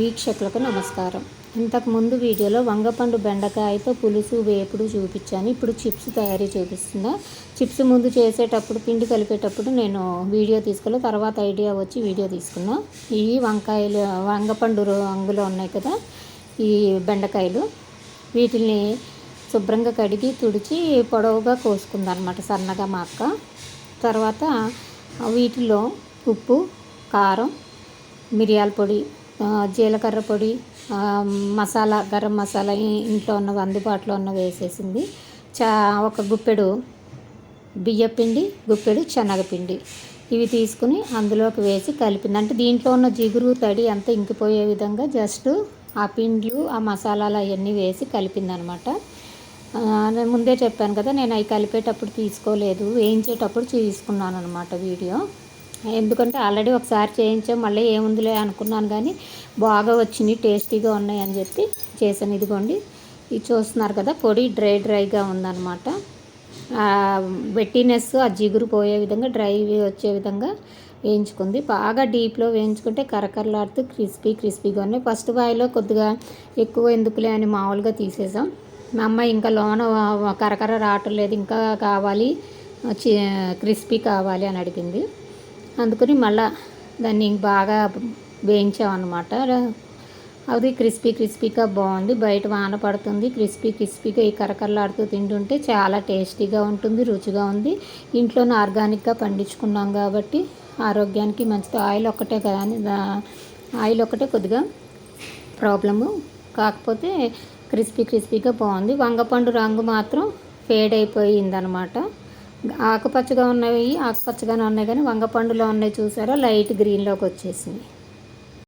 వీక్షకులకు నమస్కారం. ఇంతకుముందు వీడియోలో వంగపండు బెండకాయతో పులుసు వేపుడు చూపించాను. ఇప్పుడు చిప్స్ తయారీ చూపిస్తున్నా. చిప్స్ ముందు చేసేటప్పుడు పిండి కలిపేటప్పుడు నేను వీడియో తీసుకోలే తర్వాత ఐడియా వచ్చి వీడియో తీసుకున్నా. ఈ వంకాయలు వంగపండు రంగులో ఉన్నాయి కదా ఈ బెండకాయలు. వీటిని శుభ్రంగా కడిగి తుడిచి పొడవుగా కోసుకుందనమాట సన్నగా మా అక్క తర్వాత వీటిలో ఉప్పు కారం మిరియాల పొడి జీలకర్ర పొడి మసాలా గరం మసాలా ఇంట్లో ఉన్నవి అందుబాటులో ఉన్నవి వేసేసింది. చా ఒక గుప్పెడు బియ్యపిండి గుప్పెడు శనగపిండి. ఇవి తీసుకుని అందులోకి వేసి కలిపింది. అంటే దీంట్లో ఉన్న జిగురు తడి అంతా ఇంకిపోయే విధంగా జస్ట్ ఆ పిండ్లు ఆ మసాలాలు అవన్నీ వేసి కలిపిందనమాట. నేను ముందే చెప్పాను కదా నేను అవి కలిపేటప్పుడు తీసుకోలేదు. వేయించేటప్పుడు తీసుకున్నాను అనమాట వీడియో. ఎందుకంటే ఆల్రెడీ ఒకసారి చేయించాం మళ్ళీ ఏముందిలే అనుకున్నాను కానీ బాగా వచ్చినాయి టేస్టీగా ఉన్నాయి అని చెప్పి చేశాను. ఇదిగోండి ఇది చూస్తున్నారు కదా పొడి డ్రై డ్రైగా ఉందన్నమాట. వెట్టినెస్ ఆ జిగురు పోయే విధంగా డ్రై వచ్చే విధంగా వేయించుకుంది. బాగా డీప్లో వేయించుకుంటే కరకరలాడుతూ క్రిస్పీ క్రిస్పీగా ఉన్నాయి. ఫస్ట్ బాయిలో కొద్దిగా ఎక్కువ ఎందుకులే అని మామూలుగా తీసేసాం. మా అమ్మ ఇంకా లోన కరకర రావటం లేదు ఇంకా కావాలి క్రిస్పీ కావాలి అని అడిగింది. అందుకని మళ్ళా దాన్ని బాగా వేయించామన్నమాట. అది క్రిస్పీ క్రిస్పీగా బాగుంది. బయట వాన పడుతుంది. క్రిస్పీ క్రిస్పీగా ఈ కరకరలాడుతూ తింటుంటే చాలా టేస్టీగా ఉంటుంది రుచిగా ఉంది. ఇంట్లోనే ఆర్గానిక్గా పండించుకున్నాం కాబట్టి ఆరోగ్యానికి మంచిది. ఆయిల్ ఒక్కటే కానీ ఆయిల్ ఒక్కటే కొద్దిగా ప్రాబ్లము. కాకపోతే క్రిస్పీ క్రిస్పీగా బాగుంది. వంగపండు రంగు మాత్రం ఫేడ్ అయిపోయిందనమాట ఆకుపచ్చగా ఉన్నవి ఆకుపచ్చగానే ఉన్నాయి కానీ వంగపండులో ఉన్నాయి చూసారా? లైట్ గ్రీన్లోకి వచ్చేసింది.